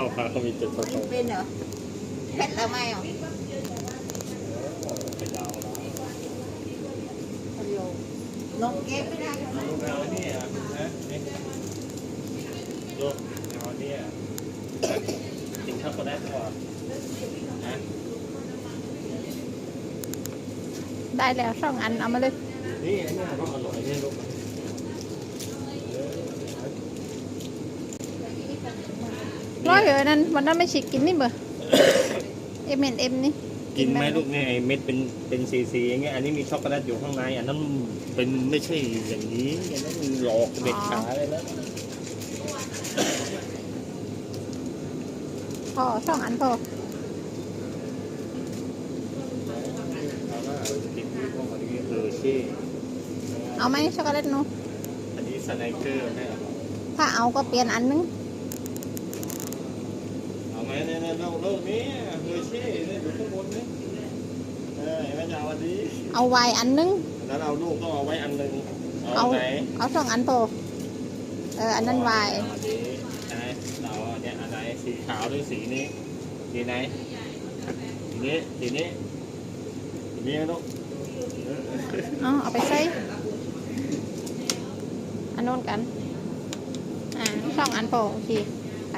เข้ามาเขามีจุดประสงค์เป็นเหรอเผ็ดแล้วไหมอะไปยาวแล้วเดียวลงเก็บไม่ได้ลูกเอาเนี่ยนะลูกเอาเนี่ยกินข้าวก็ได้ก่อนนะได้แล้วสองอันเอามาเลยนี่อันนี้ก็อร่อยเนี่ยลูก ร้อยเลยนั่นวันนั้นไม่ฉีกกินนี่เบอร์เอ็มเอ็มนี่กินไหมลูกเนี่ยไอ้เม็ดเป็นเป็นสีสีอย่างเงี้ยอันนี้มีช็อกโกแลตอยู่ข้างในอันนั้นเป็นไม่ใช่อย่างนี้อันนั้นมันหลอกเด็กขาเลยนะพอสองอันพอเอาว่ากินที่พวกอันนี้เออเช่เอาไหมช็อกโกแลตหนูอันนี้สไนเกอร์ให้เอาถ้าเอาก็เปลี่ยนอันนึง เอาไหมเนี่ยเนี่ยโลกนี้เออเช่เนี่ยอยู่ข้างบนนี่เออเห็นไหมจะเอาอันนี้เอาไวน์อันนึง แล้วเราลูกต้องเอาไว้อันหนึ่งเอาเอาไหนเอาสองอันพอเอออันนั้นไวน์อันนี้ใช่เราอันเนี้ยอันไหนสีขาวหรือสีนี้สีไหนสีนี้สีนี้สีนี้นะลูกเออเอาเอาไปใส่อันโน้นกัน อ่าสองอันพอโอเคไป